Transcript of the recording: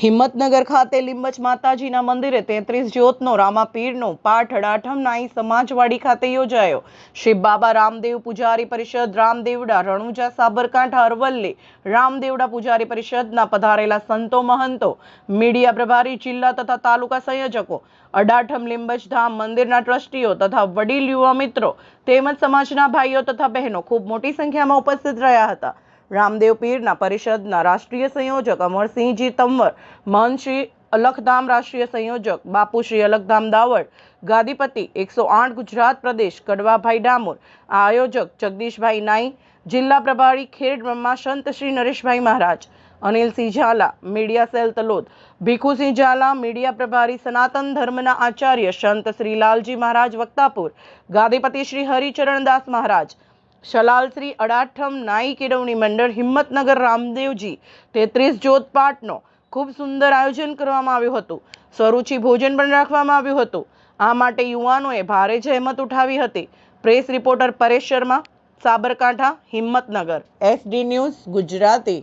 હિંમતનગર ખાતે લીંબચ માતાજીના મંદિરે તેત્રીસ જ્યોતનો રામાપીરનો પાઠ અડાઠમ નાઈ સમાજવાડી ખાતે યોજાયો. શ્રી બાબા રામદેવ પૂજારી પરિષદ, રામદેવડા, રણુજા, સાબરકાંઠા, અરવલ્લી, રામદેવડા પૂજારી પરિષદના પધારેલા સંતો મહંતો, મીડિયા પ્રભારી, જિલ્લા તથા તાલુકા સંયોજકો અડાઠમ લીંબચ ધામ મંદિરના ટ્રસ્ટીઓ તથા વડીલ, યુવા મિત્રો તેમજ સમાજના ભાઈઓ તથા બહેનો ખૂબ મોટી સંખ્યામાં ઉપસ્થિત રહ્યા હતા. રામદેવ પીરના પરિષદના રાષ્ટ્રીય સંયોજક અમરસિંહજી તંવર મહંત શ્રી અલખધામ રાષ્ટ્રીય સંયોજક બાપુશ્રી અલખધામ દાવડ, ગાદીપતિ એકસો આઠ ગુજરાત પ્રદેશ કડવાભાઈ ડામોર આ આયોજક જગદીશભાઈ નાઈ, જિલ્લા પ્રભારી ખેડ બ્રહ્મા સંત Shri Nareshbhai Maharaj, Anilsinh Zala, media cell Talod, Bhikhusinh Zala, media પ્રભારી સનાતન ધર્મના આચાર્ય સંત શ્રી લાલજી મહારાજ વક્તાપુર, ગાદીપતિ શ્રી હરિચરણદાસ મહારાજ શલાલ શ્રી અડાઠમ નાઈ કેળવણી મંડળ હિંમતનગર રામદેવજી તેત્રીસ પાઠનો ખૂબ સુંદર આયોજન કરવામાં આવ્યું હતું. સ્વરૂચિ ભોજન પણ રાખવામાં આવ્યું હતું. આ માટે યુવાનોએ ભારે જહેમત ઉઠાવી હતી. Press reporter Paresh Sharma, Sabarkantha, Himmatnagar. SD news Gujarati.